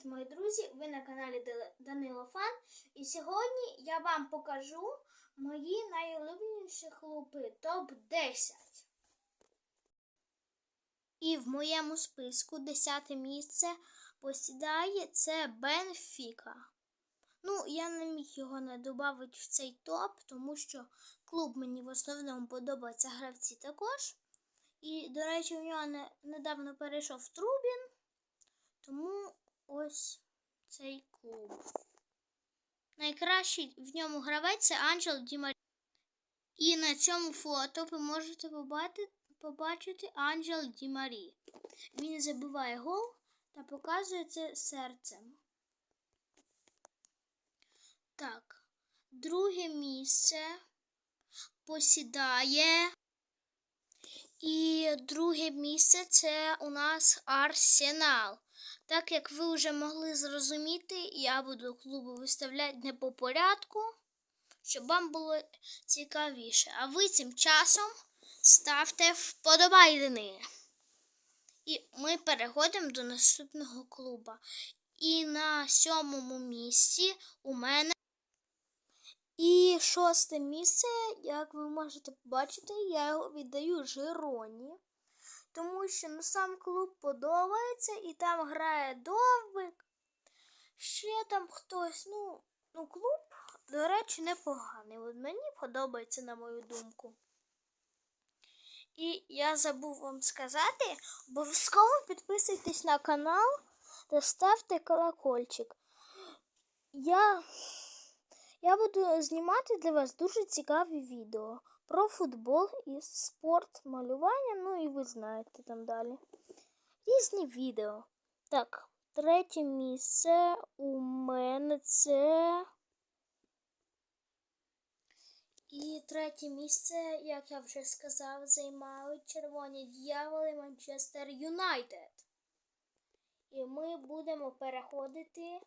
Привіт, мої друзі! Ви на каналі Данило Фан. І сьогодні я вам покажу мої найулюбленіші клуби топ-10. І в моєму списку 10 місце посідає це Бенфіка. Ну, я не міг його не додати в цей топ, тому що клуб мені в основному подобаються гравці також. І, до речі, у нього недавно перейшов Трубін. Ось цей клуб. Найкращий в ньому гравець це Анджел Дімарі. І на цьому фото ви можете побачити, побачити Анджел Дімарі. Він забиває гол та показує це серцем. Так, друге місце посідає. І друге місце це у нас Арсенал. Так як ви вже могли зрозуміти, я буду клуби виставляти не по порядку, щоб вам було цікавіше. А ви цим часом ставте вподобайдени. І ми переходимо до наступного клуба. І на сьомому місці у мене. І шосте місце, як ви можете побачити, я його віддаю Жироні. Тому що ну, сам клуб подобається і там грає довбик. Ще там хтось, ну, ну клуб, до речі, непоганий. От мені подобається, на мою думку. І я забув вам сказати, обов'язково підписуйтесь на канал та ставте колокольчик. Я, я буду знімати для вас дуже цікаві відео про футбол і спорт, малювання, ну і ви знаєте там далі. Різні відео. Так, третє місце у мене це. І третє місце, як я вже сказав, займають червоні дьяволи Манчестер Юнайтед. І ми будемо переходити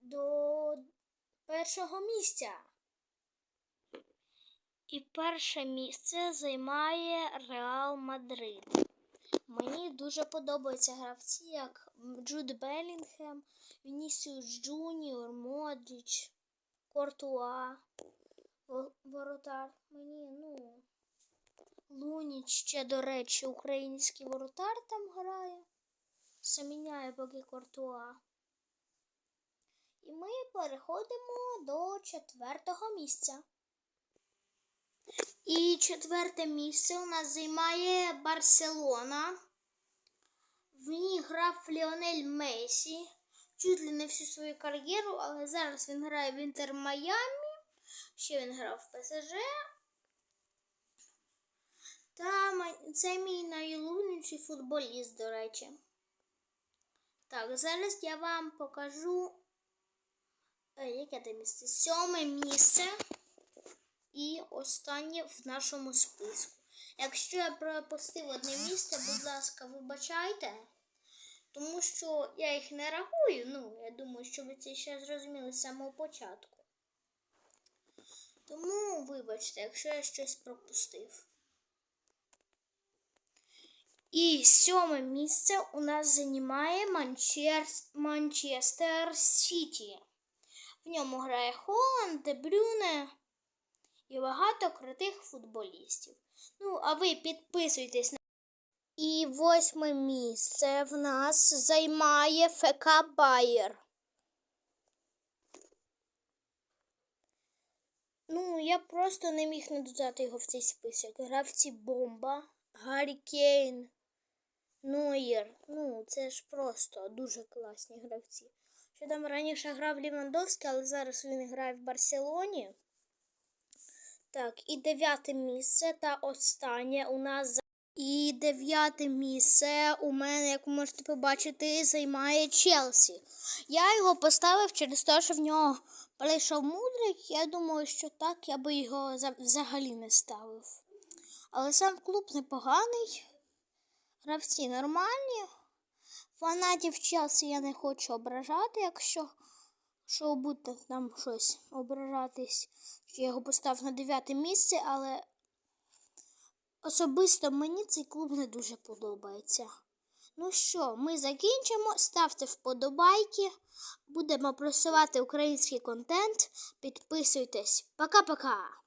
до першого місця. І перше місце займає Реал Мадрид. Мені дуже подобаються гравці, як Джуд Белінгем, Вінісіус Джуніор, Модріч, Кортуа, Воротар. Мені, ну, Луніч ще, до речі, український воротар там грає. Заміняє поки Кортуа. І ми переходимо до четвертого місця. І четверте місце у нас займає Барселона. В ній грав Ліонель Месі. Чуть ли не всю свою кар'єру, але зараз він грає в Інтер Майамі. Ще він грав в ПСЖ. Та це мій найулюбленіший футболіст, до речі. Так, зараз я вам покажу, яке це місце? Сьоме місце і останнє в нашому списку. Якщо я пропустив одне місце, будь ласка, вибачайте, тому що я їх не рахую. Ну, я думаю, що ви це ще зрозуміли з самого початку. Тому вибачте, якщо я щось пропустив. І сьоме місце у нас займає Манчестер Сіті. В ньому грає Холланд, Де Брюне і багато крутих футболістів. Ну, а ви підписуйтесь на. І восьме місце в нас займає ФК Байер. Ну, я просто не міг не додати його в цей список. Гравці Бомба, Гаррі Кейн, Нойер. Ну, це ж просто дуже класні гравці. Що там раніше грав Лівандовський, але зараз він грає в Барселоні. Так, і дев'яте місце та останнє у нас. І дев'яте місце у мене, як ви можете побачити, займає Челсі. Я його поставив через те, що в нього прийшов мудрик. Я думаю, що так я би його взагалі не ставив. Але сам клуб непоганий. Гравці нормальні. Фанатів Челсі я не хочу ображати, якщо що будете там щось ображатись, я його поставив на дев'яте місце, але особисто мені цей клуб не дуже подобається. Ну що, ми закінчимо. Ставте вподобайки. Будемо просувати український контент. Підписуйтесь. Пока-пока.